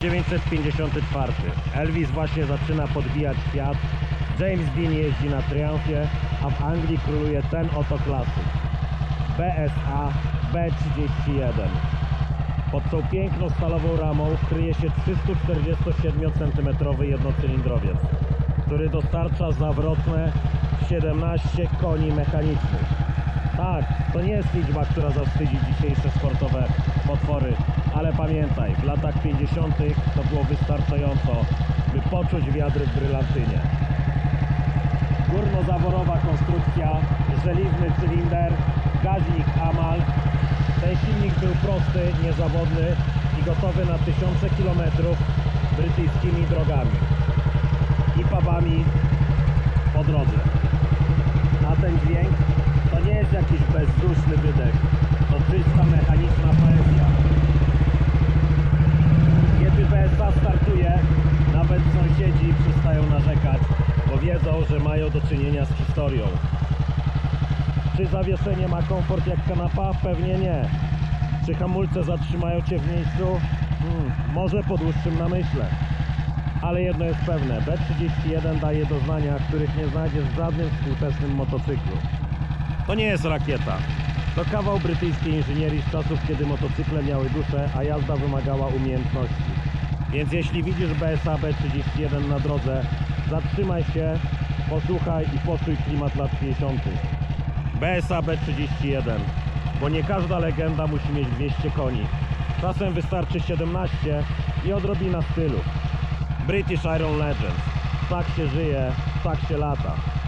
1954. Elvis właśnie zaczyna podbijać świat. James Dean jeździ na Triumphie, a w Anglii króluje ten oto klasyk. BSA B31. Pod tą piękną stalową ramą kryje się 347 cm jednocylindrowiec, który dostarcza zawrotne 17 koni mechanicznych. Tak, to nie jest liczba, która zawstydzi dzisiejsze sportowe potwory, ale pamiętaj, w latach 50. to było wystarczająco, by poczuć wiatry w brylantynie. Górnozaworowa konstrukcja, żeliwny cylinder, gaźnik Amal. Ten silnik był prosty, niezawodny i gotowy na tysiące kilometrów brytyjskimi drogami i pubami po drodze. A ten dźwięk to nie jest jakiś bezduszny wydech, to czysta mechaniczna poezja. Kiedy BSA startuje, nawet sąsiedzi przestają narzekać, bo wiedzą, że mają do czynienia z historią. Czy zawieszenie ma komfort jak kanapa? Pewnie nie. Czy hamulce zatrzymają Cię w miejscu? Hmm, może po dłuższym namyśle. Ale jedno jest pewne, B31 daje doznania, których nie znajdziesz w żadnym współczesnym motocyklu. To nie jest rakieta. To kawał brytyjskiej inżynierii z czasów, kiedy motocykle miały duszę, a jazda wymagała umiejętności. Więc jeśli widzisz BSA B31 na drodze, zatrzymaj się, posłuchaj i poczuj klimat lat 50. BSA B31, bo nie każda legenda musi mieć 200 koni. Czasem wystarczy 17 i odrobina stylu. British Iron Legends. Tak się żyje, tak się lata.